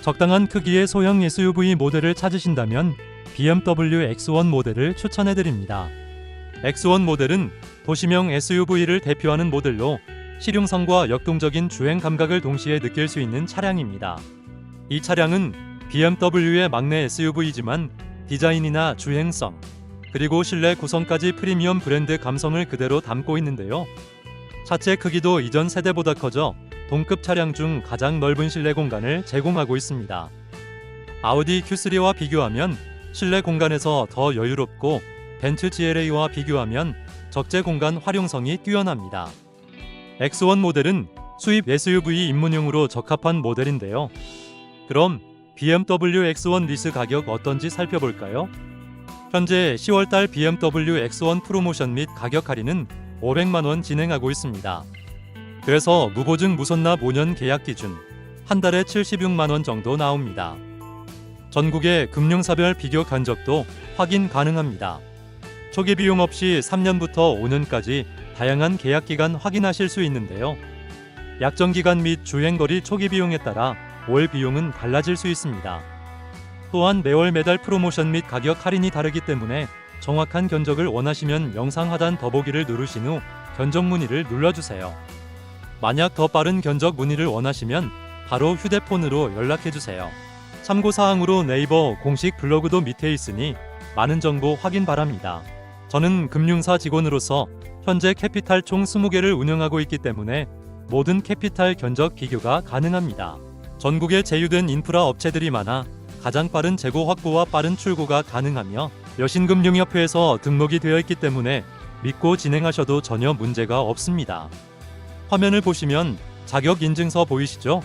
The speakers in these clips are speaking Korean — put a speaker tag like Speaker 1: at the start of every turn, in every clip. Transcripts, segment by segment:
Speaker 1: 적당한 크기의 소형 SUV 모델을 찾으신다면 BMW X1 모델을 추천해 드립니다. X1 모델은 도시명 SUV를 대표하는 모델로 실용성과 역동적인 주행 감각을 동시에 느낄 수 있는 차량입니다. 이 차량은 BMW의 막내 SUV이지만 디자인이나 주행성, 그리고 실내 구성까지 프리미엄 브랜드 감성을 그대로 담고 있는데요. 차체 크기도 이전 세대보다 커져 동급 차량 중 가장 넓은 실내 공간을 제공하고 있습니다. 아우디 Q3와 비교하면 실내 공간에서 더 여유롭고 벤츠 GLA와 비교하면 적재 공간 활용성이 뛰어납니다. X1 모델은 수입 SUV 입문용으로 적합한 모델인데요. 그럼 BMW X1 리스 가격 어떤지 살펴볼까요? 현재 10월달 BMW X1 프로모션 및 가격 할인은 500만 원 진행하고 있습니다. 그래서 무보증 무선납 5년 계약 기준 한 달에 76만 원 정도 나옵니다. 전국의 금융사별 비교 견적도 확인 가능합니다. 초기 비용 없이 3년부터 5년까지 다양한 계약 기간 확인하실 수 있는데요. 약정 기간 및 주행 거리 초기 비용에 따라 월 비용은 달라질 수 있습니다. 또한 매월 매달 프로모션 및 가격 할인이 다르기 때문에 정확한 견적을 원하시면 영상 하단 더보기를 누르신 후 견적 문의를 눌러주세요. 만약 더 빠른 견적 문의를 원하시면 바로 휴대폰으로 연락해 주세요. 참고 사항으로 네이버 공식 블로그도 밑에 있으니 많은 정보 확인 바랍니다. 저는 금융사 직원으로서 현재 캐피탈 총 20개를 운영하고 있기 때문에 모든 캐피탈 견적 비교가 가능합니다. 전국에 제휴된 인프라 업체들이 많아 가장 빠른 재고 확보와 빠른 출고가 가능하며 여신금융협회에서 등록이 되어 있기 때문에 믿고 진행하셔도 전혀 문제가 없습니다. 화면을 보시면 자격 인증서 보이시죠?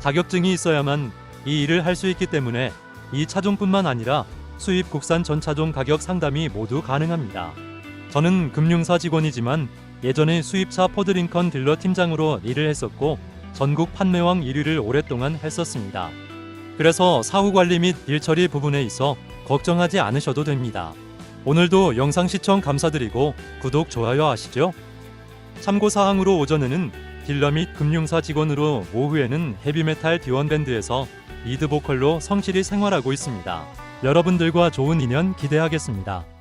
Speaker 1: 자격증이 있어야만 이 일을 할 수 있기 때문에 이 차종뿐만 아니라 수입 국산 전 차종 가격 상담이 모두 가능합니다. 저는 금융사 직원이지만 예전에 수입차 포드링컨 딜러 팀장으로 일을 했었고 전국 판매왕 1위를 오랫동안 했었습니다. 그래서 사후 관리 및 일 처리 부분에 있어 걱정하지 않으셔도 됩니다. 오늘도 영상 시청 감사드리고 구독, 좋아요 하시죠. 참고사항으로 오전에는 딜러 및 금융사 직원으로 오후에는 헤비메탈 디원밴드에서 리드 보컬로 성실히 생활하고 있습니다. 여러분들과 좋은 인연 기대하겠습니다.